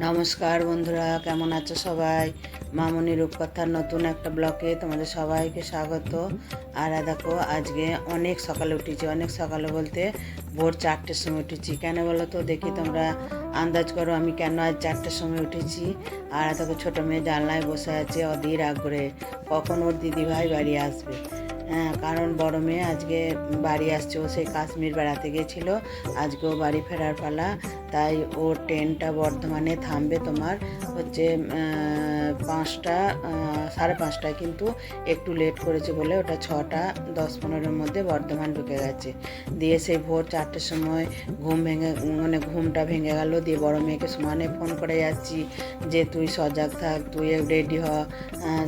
নমস্কার বন্ধুরা, কেমন আছো সবাই? মামনি রূপকথার নতুন একটা ব্লকে তোমাদের সবাইকে স্বাগত। আর দেখো, আজকে অনেক সকালে উঠেছি। অনেক সকালে বলতে ভোর চারটের সময় উঠেছি। কেন বলো তো? দেখি তোমরা আন্দাজ করো আমি কেন আজ চারটের সময় উঠেছি। আর দেখো, ছোটো মেয়ে জানলায় বসে আছে অধীর আগ্রহে। কখন ওর দিদিভাই বাড়ি আসবে? কারণ বড় মেয়ে আজকে বাড়ি আসছে, ও সেই কাশ্মীর বেড়াতে গিয়েছিল আজকেও বাড়ি ফেরার পালা, তাই ও ট্রেনটা বর্ধমানে থামবে তোমার হচ্ছে পাঁচটা সাড়ে পাঁচটায়, কিন্তু একটু লেট করেছে বলে ওটা ছটা, দশ পনেরোর মধ্যে বর্ধমান ঢুকে গেছে। দিয়ে সেই ভোর চারটের সময় ঘুম ভেঙে মানে ঘুমটা ভেঙে গেল, দিয়ে বড় মেয়েকে সমানে ফোন করে যাচ্ছি যে তুই সজাগ থাক, তুই রেডি হ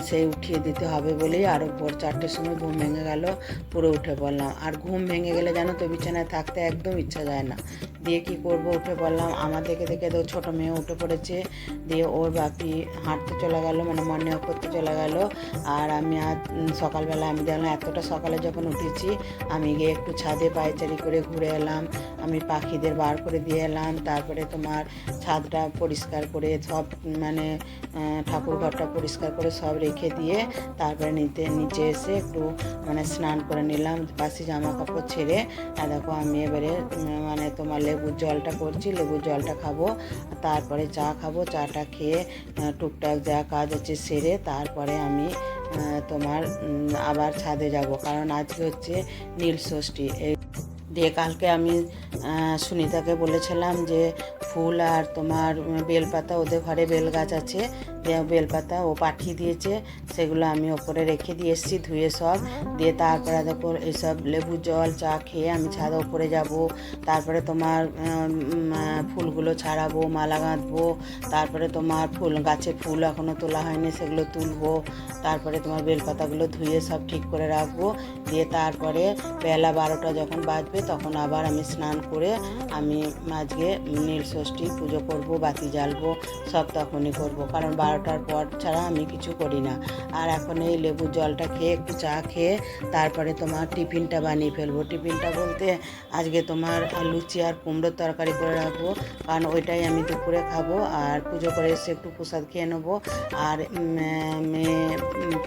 সেই উঠিয়ে দিতে হবে বলেই আরও ভোর চারটের সময় ঘুম ভেঙে গেল, পুরো উঠে পড়লাম। আর ঘুম ভেঙে গেলে জানো তো, বিছানায় থাকতে একদম ইচ্ছা যায় না। দিয়ে কি করব? উঠে পড়লাম আমার দেখে দেখে তো ছোটো মেয়ে উঠে পড়েছে। দিয়ে ওর বাপি হাঁটতে চলে গেল মানে মর্নিং ওয়াক করতে চলে গেল। আর আমি আর সকালবেলা আমি দেখলাম এতটা সকালে যখন উঠেছি, আমি গিয়ে একটু ছাদে পায়চারি করে ঘুরে এলাম। আমি পাখিদের বার করে দিয়ে এলাম। তারপরে তোমার ছাদটা পরিষ্কার করে সব মানে ঠাকুর ঘরটা পরিষ্কার করে সব রেখে দিয়ে তারপরে নিতে, নিচে এসে একটু মানে স্নান করে নিলাম। বাসি জামা কাপড় ছেড়ে দেখো আমি এবারে মানে তোমার লেবুর জলটা করছি, লেবুর জলটা খাব তারপরে চা খাব। চাটা খেয়ে টুকটাক যা কাজ হচ্ছে সেরে তারপরে আমি তোমার আবার ছাদে যাব। কারণ আজকে হচ্ছে নীল ষষ্ঠী। এই দিয়ে কালকে আমি সুনিতাকে বলেছিলাম যে ফুল আর তোমার বেলপাতা ওদের ঘরে বেল গাছ আছে, দিয়ে বেলপাতা ও পাঠিয়ে দিয়েছে, সেগুলো আমি ওপরে রেখে দিয়ে এসেছি, ধুয়ে সব, দিয়ে তারপরে দেখো এইসব লেবু জল, চা খেয়ে আমি ছাদ ওপরে যাব, তারপরে তোমার ফুলগুলো ছাড়াবো, মালা গাঁথবো, তারপরে তোমার ফুল গাছে ফুল এখনও তোলা হয়নি, সেগুলো তুলবো, তারপরে তোমার বেলপাতাগুলো ধুয়ে সব ঠিক করে রাখব, দিয়ে তারপরে বেলা বারোটা যখন বাজবে তখন আবার আমি স্নান করে আমি আজকে নীল ষষ্ঠী পুজো করব, বাতি জ্বালবো, সব তখনই করব। কারণ বারোটার পর ছাড়া আমি কিছু করি না। আর এখন এই লেবুর জলটা খেয়ে একটু চা খেয়ে তারপরে তোমার টিফিনটা বানিয়ে ফেলব। টিফিনটা বলতে আজকে তোমার লুচি আর কুমড়োর তরকারি করে রাখব। কারণ ওইটাই আমি দুপুরে খাব আর পুজো করে এসে একটু প্রসাদ খেয়ে নেব। আর মেয়ে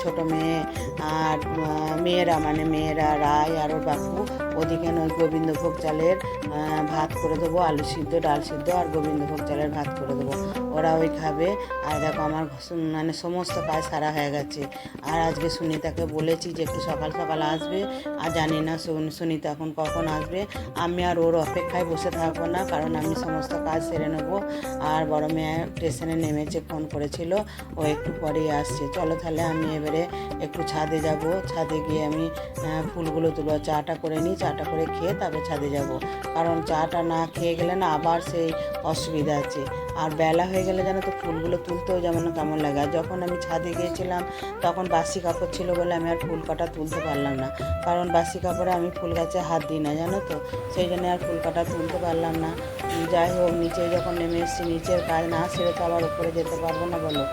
ছোটো মেয়ে আর মেয়েরা মানে মেয়েরা রায় আর ওর বাপু ওদিকে ওই গোবিন্দভোগ চালের ভাত করে দেবো, আলু সিদ্ধ, ডাল সিদ্ধ আর গোবিন্দভোগ চালের ভাত করে দেবো। ওরা ওই খাবে। আর দেখো আমার মানে সমস্ত কাজ সারা হয়ে গেছে। আর আজকে সুনিতাকে বলেছি যে একটু সকাল সকাল আসবে। আর জানি না সুন- সুনিতা এখন কখন আসবে। আমি আর ওর অপেক্ষায় বসে থাকব না, কারণ আমি সমস্ত কাজ সেরে নেব। আর বড় মেয়ে স্টেশনে নেমেছে, ফোন করেছিল। ও একটু পরেই আসছে। চলো তাহলে আমি এবারে একটু ছাদে যাব। ছাদে গিয়ে আমি ফুলগুলো তুলবো চাটা করে নিই, চাটা করে খেয়ে তারপরে ছাদে যাব। কারণ চাটা না খেয়ে গেলে না আবার সেই অসুবিধা আছে। আর বেলা হয়ে গেলে জানো তো ফুলগুলো তুলতেও যেমন কেমন লাগে। আর যখন আমি ছাদে গিয়েছিলাম, তখন বাসি কাপড় ছিল বলে আমি আর ফুল কাটা তুলতে পারলাম না। কারণ বাসি কাপড়ে আমি ফুল গাছে হাত দিই না, জানো তো? সেই জন্য আর ফুল কাটা তুলতে পারলাম না। যাই হোক নিচে যখন নেমে এসেছি, নিচের কাজ না সেরে তো আবার উপরে যেতে পারব না বলো।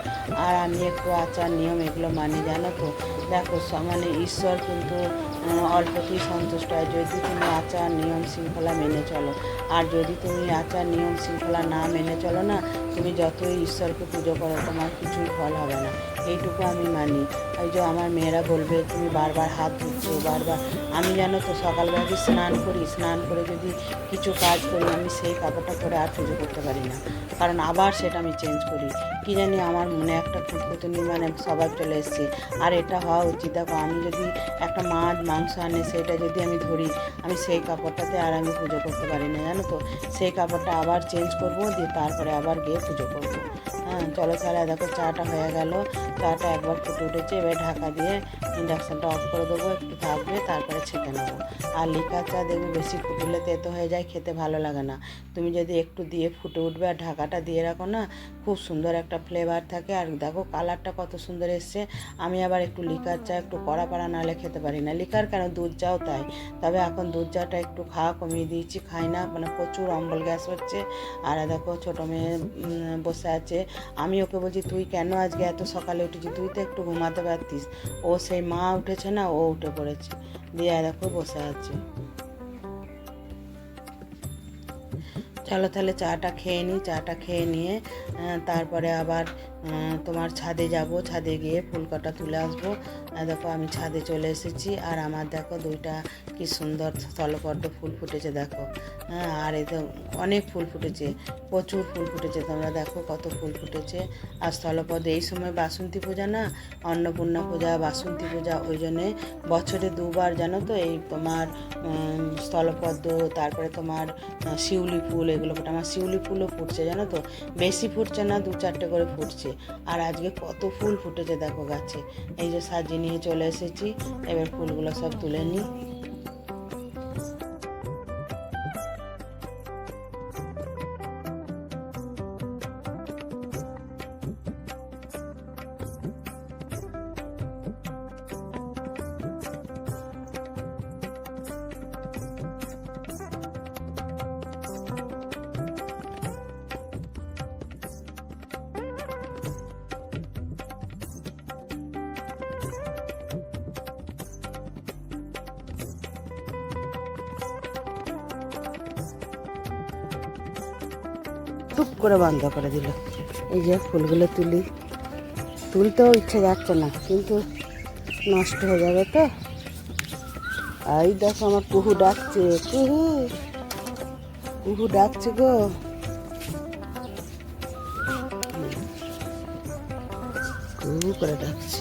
আর আমি একটু আচার নিয়ম এগুলো মানি, জানো তো? দেখো মানে ঈশ্বর কিন্তু অল্পতেই সন্তুষ্ট হয়। যদি তুমি আচার নিয়ম শৃঙ্খলা মেনে চলো। আর যদি তুমি আচার নিয়ম শৃঙ্খলা না মেনে চলো না, তুমি যতই ঈশ্বরকে পুজো করো, তোমার কিছুই ফল হবে না। এইটুকু আমি মানি। ওই যে আমার মেয়েরা বলবে, তুমি বারবার হাত ধুচ্ছো, বারবার আমি জানো তো, সকালবেলা স্নান করি, স্নান করে যদি কিছু কাজ করি, আমি সেই কাপড়টা পরে আর পুজো করতে পারি না। কারণ আবার সেটা আমি চেঞ্জ করি। কি জানি আমার মনে একটা খুঁতখুতুনি মানে স্বভাব চলে এসছে। আর এটা হওয়া উচিত। দেখো, আমি যদি একটা মাছ, মাংস আনে, সেটা যদি আমি ধরি, আমি সেই কাপড়টাতে আর আমি পুজো করতে পারি না, জানো তো? সেই কাপড়টা আবার চেঞ্জ করব, দিয়ে তারপরে আবার গিয়ে পুজো করব। চলো তাহলে দেখো, চাটা হয়ে গেল। চাটা একবার ফুটে উঠেছে, এবার ঢাকা দিয়ে ইন্ডাকশানটা অফ করে দেবো। থাকবে তারপরে ছেঁকে নেব। আর লিকার চা দেখবে বেশি ফুটলে তেতো হয়ে যায়, খেতে ভালো লাগে না। তুমি যদি একটু দিয়ে ফুটে উঠবে আর ঢাকাটা দিয়ে রাখো না, খুব সুন্দর একটা ফ্লেভার থাকে। আর দেখো কালারটা কত সুন্দর এসছে। আমি আবার একটু লিকার চা একটু কড়া পাড়া নাহলে খেতে পারি না। লিকার কেন? দুধ চাও তাই। তবে এখন দুধ চাটা একটু খাওয়া কমিয়ে দিয়েছি, খাই না। মানে প্রচুর অম্বল গ্যাস হচ্ছে। আর দেখো ছোটো মেয়ে বসে আছে। আমি ওকে বলছি, তুই কেন আজকে এত সকালে উঠেছি তুই তো একটু ঘুমাতে পারতিস। ও সেই মা উঠেছে না, ও উঠে পড়েছে দিয়ে আর এখন বসে আছে। চলো তাহলে চাটা খেয়ে নিই চাটা খেয়ে নিয়ে তারপরে আবার তোমার ছাদে যাব, ছাদে গিয়ে ফুল কটা তুলে আসব। দেখো, আমি ছাদে চলে এসেছি, আর আমার দেখো দুইটা কি সুন্দর স্থলপদ্ম ফুল ফুটেছে, দেখো। হ্যাঁ আর এই তো অনেক ফুল ফুটেছে, প্রচুর ফুল ফুটেছে, তোমরা দেখো কত ফুল ফুটেছে। আর স্থলপদ্ম এই সময় বাসন্তী পূজা না, অন্নপূর্ণা পূজা, বাসন্তী পূজা, ওই জন্যে বছরে দুবার, জানো তো, এই তোমার স্থলপদ্ম, তারপরে তোমার শিউলি ফুল, এগুলো ফুটে, আমার শিউলি ফুলও ফুটছে, জানো তো? বেশি ফুটছে না দু চারটে করে ফুটছে। আর আজকে কত ফুল ফুটেছে দেখো গাছে। এই যে সাজিয়ে নিয়ে চলে এসেছি। এবার ফুলগুলো সব তুলে নিই। টুপ করে বন্ধ করে দিল। এই যে ফুলগুলো তুলি। তুলতেও ইচ্ছে যাচ্ছে না, কিন্তু নষ্ট হয়ে যাবে তো। এই দেখো আমার কুহু ডাকছে। কুহু কুহু ডাকছে গো। কুহু করে ডাকছে।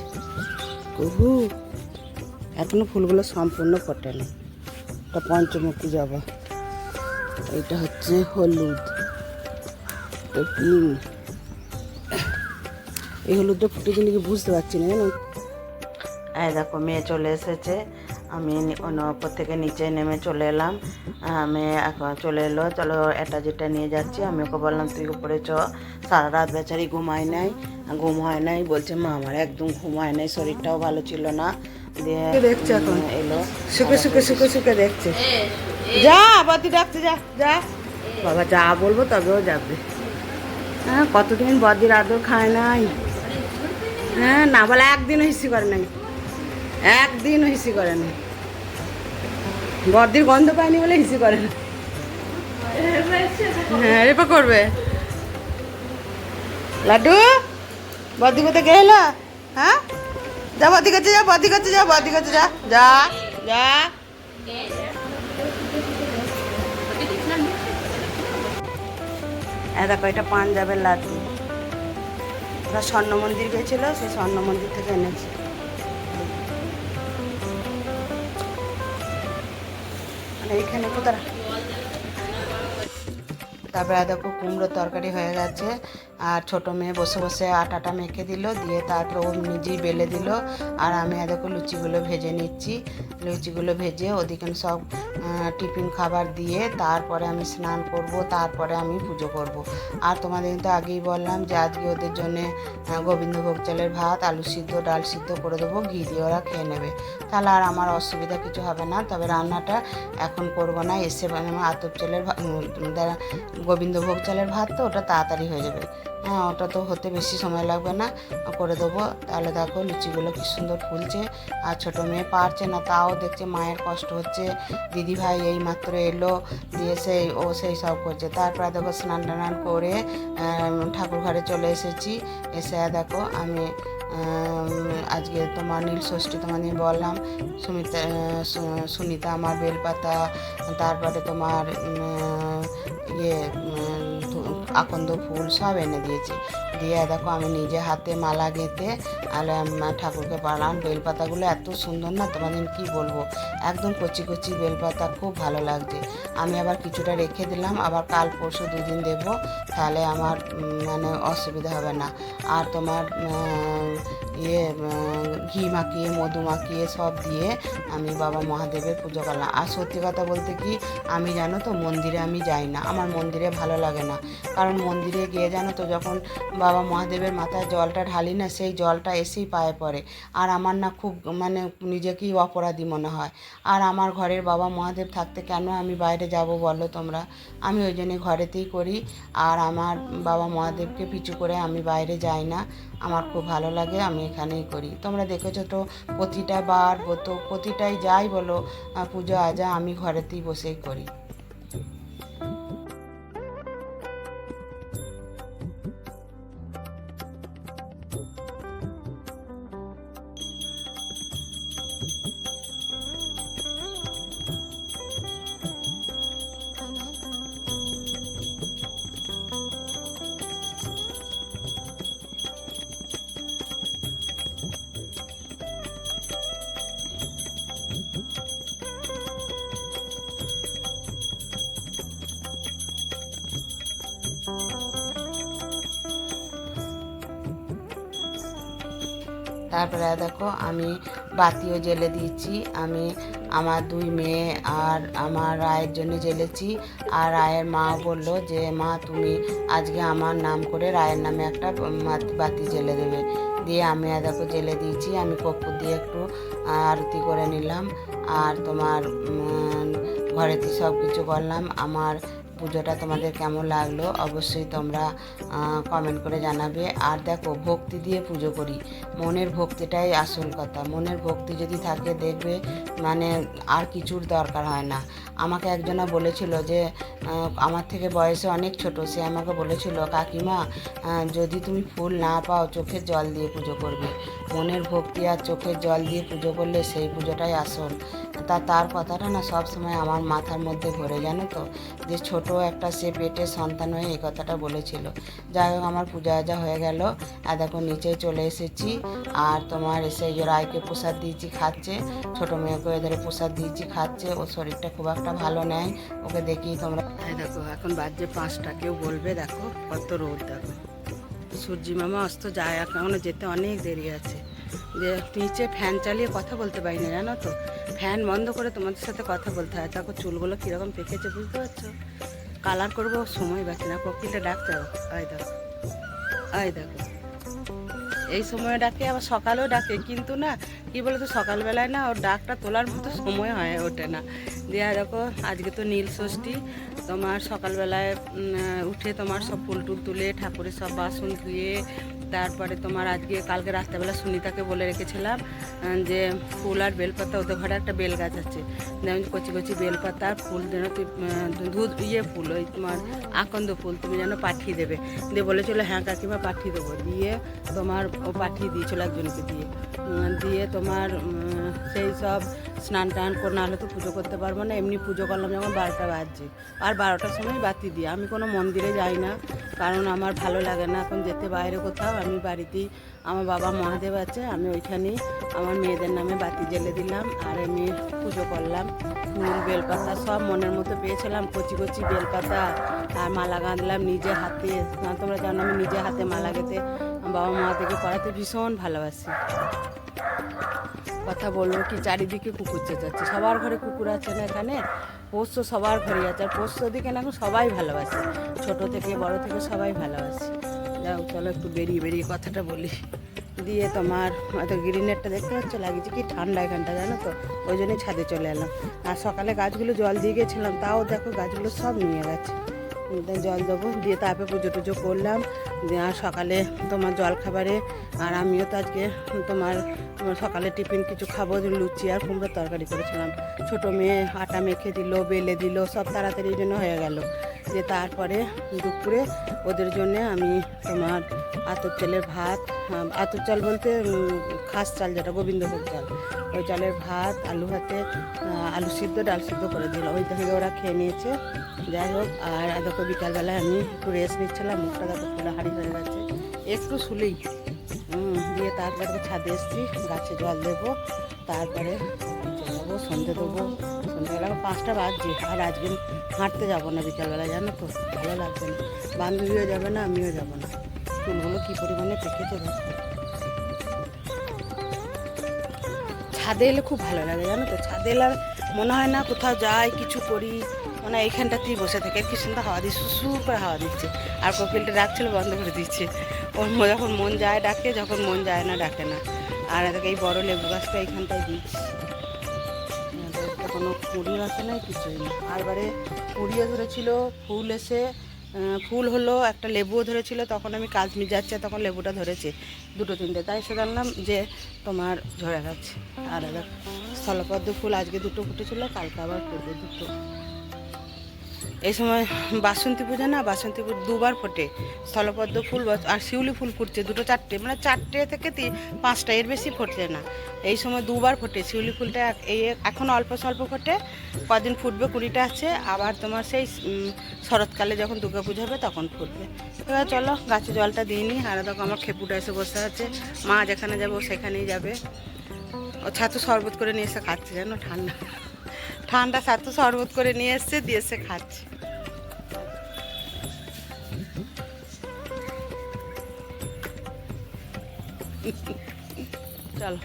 কুহু, এখনও ফুলগুলো সম্পূর্ণ ফোটেনি। এটা পঞ্চমুখী জবা। এটা হচ্ছে হলুদ। এই হলুদটা ফুটেছে নাকি বুঝতে পারছি না জানো? এই দেখো মেয়ে চলে এসেছে। আমি অন্য ওপর থেকে নিচে নেমে চলে এলাম। মেয়ে এখন চলে এলো। চলো এটা যেটা নিয়ে যাচ্ছি আমি ওকে বললাম তুই উপরে চ। সারা রাত বেচারি ঘুমায় নাই ঘুম হয় নাই। বলছে মা আমার একদম ঘুম হয় নাই শরীরটাও ভালো ছিল না। দিয়ে দেখছে এখন? এলো। শুকে শুকে শুকে শুকে দেখছে। যা বাতি ডাকছে যা যা। বাবা যা বলব তবেও যাবে। হ্যাঁ কতদিন বদির আদর খায় নাই? হ্যাঁ না বলে একদিনও হিসি করে নাই। একদিনও হিসি করে নাই। বদির গন্ধ পায়নি বলে হিসি করে না হ্যাঁ রেপা করবে। লাড্ডু বদি কোথায় গেল? হ্যাঁ? যা বদি কাছে যা বদি কাছে যা বদি কাছে যা। যা যা। দেখো, এটা পাঞ্জাবের লাড্ডু ওরা স্বর্ণ মন্দির গেছিল সেই স্বর্ণ মন্দির থেকে এনেছে। মানে এইখানে কোথায়? তারপরে দেখো কুমড়োর তরকারি হয়ে গেছে। আর ছোটো মেয়ে বসে বসে আটাটা মেখে দিল, দিয়ে তারপরে ও নিজেই বেলে দিল। আর আমি দেখো লুচিগুলো ভেজে নিচ্ছি। লুচিগুলো ভেজে ওদিকে সব টিফিন খাবার দিয়ে তারপরে আমি স্নান করব, তারপরে আমি পুজো করব। আর তোমাদের কিন্তু আগেই বললাম যে আজকে ওদের জন্যে গোবিন্দভোগ চালের ভাত, আলু সিদ্ধ, ডাল সিদ্ধ করে দেবো, ঘি দিয়ে ওরা খেয়ে নেবে। তাহলে আর আমার অসুবিধা কিছু হবে না, তবে রান্নাটা এখন করব না। এসে মানে আতপ চালের গোবিন্দভোগ চালের ভাত তো ওটা তাড়াতাড়ি হয়ে যাবে। হ্যাঁ ওটা তো হতে বেশি সময় লাগবে না। করে দেবো। তাহলে দেখো লুচিগুলো কি সুন্দর ফুলছে। আর ছোটো মেয়ে পারছে না, তাও দেখছে মায়ের কষ্ট হচ্ছে। দিদি ভাই এই মাত্র এলো, দিয়ে সেই, ও সেই সব করছে। তারপরে দেখো স্নান টান করে ঠাকুর ঘরে চলে এসেছি। এসে দেখো আমি আজকে তোমার নীল ষষ্ঠী তোমাদের বললাম। সুমিতা সুনিতা আমার বেলপাতা, তারপরে তোমার ইয়ে আকন্দ ফুল সব এনে দিয়েছি। দিয়ে দেখো আমি নিজে হাতে মালা গেঁথে আর উম, ঠাকুরকে পাড়ান বেলপাতাগুলো এত সুন্দর না তোমাদের কি বলব? একদম কচি কচি বেলপাতা খুব ভালো লাগছে। আমি আবার কিছুটা রেখে দিলাম আবার কাল পরশু দুদিন দেব তাহলে আমার মানে অসুবিধা হবে না। আর তোমার ইয়ে ঘি মাখিয়ে মধু মাখিয়ে সব দিয়ে আমি বাবা মহাদেবের পুজো করলাম। আর সত্যি কথা বলতে কি আমি জানো তো মন্দিরে আমি যাই না। আমার মন্দিরে ভালো লাগে না। কারণ মন্দিরে গিয়ে জানো তো যখন বাবা মহাদেবের মাথায় জলটা ঢালি না, সেই জলটা এসেই পায়ে পড়ে। আর আমার না খুব মানে নিজেকেই অপরাধী মনে হয়। আর আমার ঘরের বাবা মহাদেব থাকতে কেন আমি বাইরে যাব বলো তোমরা? আমি ওই জন্যে ঘরেতেই করি। আর আমার বাবা মহাদেবকে পিছু করে আমি বাইরে যাই না। আমার খুব ভালো লাগে, আমি এখানেই করি। তোমরা দেখেছ তো প্রতিটা বার প্রতিটাই যাই বলো পুজো আজা আমি ঘরেতেই বসেই করি। তারপরে দেখো আমি বাতিও জেলে দিয়েছি, আমি আমার দুই মেয়ে আর আমার রায়ের জন্য জেলেছি। আর রায়ের মা বলল যে, মা, তুমি আজকে আমার নাম করে রায়ের নামে একটা বাতি জেলে দেবে। দিয়ে আমি দেখো জেলে দিয়েছি, আমি কর্পূর দিয়ে একটু আরতি করে নিলাম। আর তোমার ঘরেতে সব কিছু করলাম। আমার পুজোটা তোমাদের কেমন লাগল অবশ্যই তোমরা কমেন্ট করে জানাবে। আর দেখো, ভক্তি দিয়ে পুজো করি। মনের ভক্তিটাই আসল কথা। মনের ভক্তি যদি থাকে, দেখবে মানে আর কিছুর দরকার হয় না। আমাকে একজনা বলেছিল যে আমার থেকে বয়সে অনেক ছোট, সে আমাকে বলেছিল, কাকিমা যদি তুমি ফুল না পাও, চোখের জল দিয়ে পুজো করবে। মনের ভক্তি আর চোখের জল দিয়ে পুজো করলে সেই পুজোটাই আসল। তা, তার কথাটা না সবসময় আমার মাথার মধ্যে ঘোরে, জানো তো? যে ছোট একটা সে পেটের সন্তান হয়ে এই কথাটা বলেছিল। যাই হোক, আমার পূজা আজা হয়ে গেল। আর দেখো, নিচে চলে এসেছি। আর তোমার এসে যে রায়কে প্রসাদ দিয়েছি, খাচ্ছে। ছোট মেয়েকে ধরে প্রসাদ দিয়েছি, খাচ্ছে। ওর শরীরটা খুব একটা ভালো নেয় ওকে দেখি তোমরা। দেখো, এখন বাজে পাঁচটা। কেউ বলবে, দেখো, কত রোদ দেখো। সূর্যি মামা অস্ত যায়, এখনও যেতে অনেক দেরি আছে। যে নিচে ফ্যান চালিয়ে কথা বলতে পারি না, জানো তো? ফ্যান বন্ধ করে তোমাদের সাথে কথা বলতে হয়। তারপর চুলগুলো কীরকম পেকেছে, বুঝতে পারছ? কালার করব, সময় বাকি না। কোকিলটা ডাকতে হবে। আয় দেখো। আয় দেখো। এই সময় ডাকে, আবার সকালেও ডাকে। কিন্তু না, কি বলতো, সকালবেলায় না, ওর ডাকটা তোলার মতো সময় হয়, ওঠে না। দিয়ে দেখো, আজকে তো নীল ষষ্ঠী। তোমার সকালবেলায় উঠে তোমার সব ফুল টুল তুলে ঠাকুরের সব বাসন ধুয়ে তারপরে তোমার আজকে কালকে রাত্রেবেলা সুনিতাকে বলে রেখেছিলাম যে ফুল আর বেলপাতা, ওদের ঘরে একটা বেল গাছ আছে যেমন কচি কচি বেলপাতা ফুল, যেন তুই দুধ ইয়ে ফুল, ওই তোমার আকন্দ ফুল তুমি যেন পাঠিয়ে দেবে। দিয়ে বলেছিলো হ্যাঁ কাকিমা, পাঠিয়ে দেবো। দিয়ে তোমার ও পাঠিয়ে দিয়েছিল একজনকে দিয়ে। দিয়ে তোমার সেই সব স্নান টান করে, নাহলে তো পুজো করতে পারব না। এমনি পুজো করলাম যখন বারোটা বাজছে। আর বারোটার সময় বাতি দিই আমি কোনো মন্দিরে যাই না, কারণ আমার ভালো লাগে না। এখন যেতে বাইরে কোথাও, আমি বাড়িতেই, আমার বাবা মহাদেব আছে, আমি ওইখানেই আমার মেয়েদের নামে বাতি জ্বেলে দিলাম, আর আমি পুজো করলাম। ফুল বেলপাতা সব মনের মতো পেয়েছিলাম, কচি কচি বেলপাতা, আর মালা গাঁধলাম নিজে হাতে। না, তোমরা জানো আমি নিজে হাতে মালা গেতে বাবা মা থেকে পড়াতে ভীষণ ভালোবাসি। কথা বলল কি? চারিদিকে কুকুর চেঁচাচ্ছে। সবার ঘরে কুকুর আছে না এখানে? পোষ্য সবার ঘরে আছে। আর পোষ্য দিকে না সবাই ভালোবাসে। ছোট থেকে বড় থেকে সবাই ভালোবাসে। যাও, চলো একটু বেরিয়ে বেরিয়ে কথাটা বলি। দিয়ে তোমার হয়তো গ্রিনেরটা দেখতে পাচ্ছ? লাগিয়েছে কি ঠান্ডা এখানটা, জানো তো? ওই জন্যই ছাদে চলে এলাম। আর সকালে গাছগুলো জল দিয়ে গেছিলাম, তাও দেখো গাছগুলো সব নিয়ে গেছে। জল দেবো। দিয়ে তারপরে পুজো টুজো করলাম। আর সকালে তোমার জল খাবারে আর আমিও তো আজকে তোমার সকালে টিফিন কিছু খাব লুচি আর কুমড়োর তরকারি করেছিলাম। ছোটো মেয়ে আটা মেখে দিল বেলে দিল সব তাড়াতাড়ি জন্য হয়ে গেল। যে তারপরে দুপুরে ওদের জন্য আমি তোমার আতর চালের ভাত আতর চাল বলতে খাস চাল যেটা গোবিন্দভোগ চাল। ওই চালের ভাত আলু আহ, আলু সিদ্ধ ডাল সিদ্ধ করে দিলাম। ওই থেকে ওরা খেয়ে নিয়েছে। যাই হোক আর দেখো বিকালবেলায় আমি একটু রেস্ট নিচ্ছিলাম মুখটা দেখো ফুলে হাড়ি হয়ে গেছে। একটু শুলেই। হুম, দিয়ে তারপরে ছাদে এসেছি গাছে জল দেবো তারপরে যাব সন্ধে দেবো। সন্ধ্যেবেলা পাঁচটা বাজছে আর আজকে হাঁটতে যাব না বিকালবেলা জানো তো ভালো লাগবে না। বান্ধবীও যাবে না আমিও যাব না। চুলগুলো কী পরিমাণে পেকেছে ছাদে এলে খুব ভালো লাগে জানো তো ছাদে এলে মনে হয় না কোথাও যাই কিছু করি। মানে এইখানটাতেই বসে থাকে। কি সুন্দর হাওয়া দিচ্ছে সুর করে হাওয়া দিচ্ছে। আর কোকিলটা ডাকছিল, বন্ধ করে দিচ্ছে। ওর যখন মন যায় ডাকে, যখন মন যায় না ডাকে না। আর এই বড় লেবু গাছটা এইখানটায় দিচ্ছি। কোনো কুড়িও আসে নাই, কিছুই না। আর এবারে কুড়িও ধরেছিল, ফুল এসে ফুল হলো, একটা লেবুও ধরেছিল, তখন আমি কাশ্মীর যাচ্ছে, তখন লেবুটা ধরেছে, দুটো তিনটে। তাই সে জানলাম যে তোমার ঝরে গেছে আর স্থলপদ্ম ফুল আজকে দুটো ফুটেছিল, কালকে আবার ফুটবে দুটো। এই সময় বাসন্তী পূজা না, বাসন্তী পুজো দুবার ফোটে। স্থলপদ্ম ফুল আর শিউলি ফুল ফুটছে, দুটো চারটে। মানে চারটে থেকে পাঁচটা, এর বেশি ফুটছে না। এই সময় দুবার ফোটে, শিউলি ফুলটা এই এখন অল্প স্বল্প ফোটে। কদিন ফুটবে কুড়িটা আছে, আবার তোমার সেই শরৎকালে যখন দুর্গা পুজো হবে তখন ফুটবে। এবার চলো, গাছে জলটা দিইনি আর দেখো আমার খেপুটা এসে বসে আছে। মা যেখানে যাবে সেখানেই যাবে। ও ছাতু শরবত করে নিয়ে এসে খাচ্ছে, জানো, ঠান্ডা। ঠান্ডা ছাতু শরবত করে নিয়ে এসছে, দিয়ে এসে খাচ্ছে। চলো।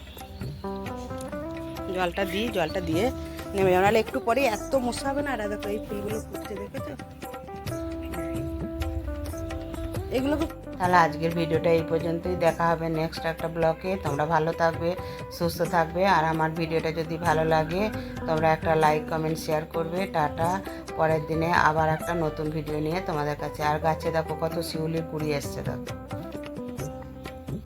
জলটা দিই, জলটা দিয়ে নেমে নাহলে একটু পরে এত মশা হবে না? দেখো এই ফুলগুলো ফুটছে, দেখেছ? এগুলোকে তাহলে আজকের ভিডিওটা এই পর্যন্তই। দেখা হবে নেক্সট একটা ব্লগে তোমরা ভালো থাকবে, সুস্থ থাকবে। আর আমার ভিডিওটা যদি ভালো লাগে, তোমরা একটা লাইক কমেন্ট শেয়ার করবে। টাটা। পরের দিনে আবার একটা নতুন ভিডিও নিয়ে তোমাদের কাছে। আর গাছে দেখো কত শিউলি কুড়ি এসছে দেখো।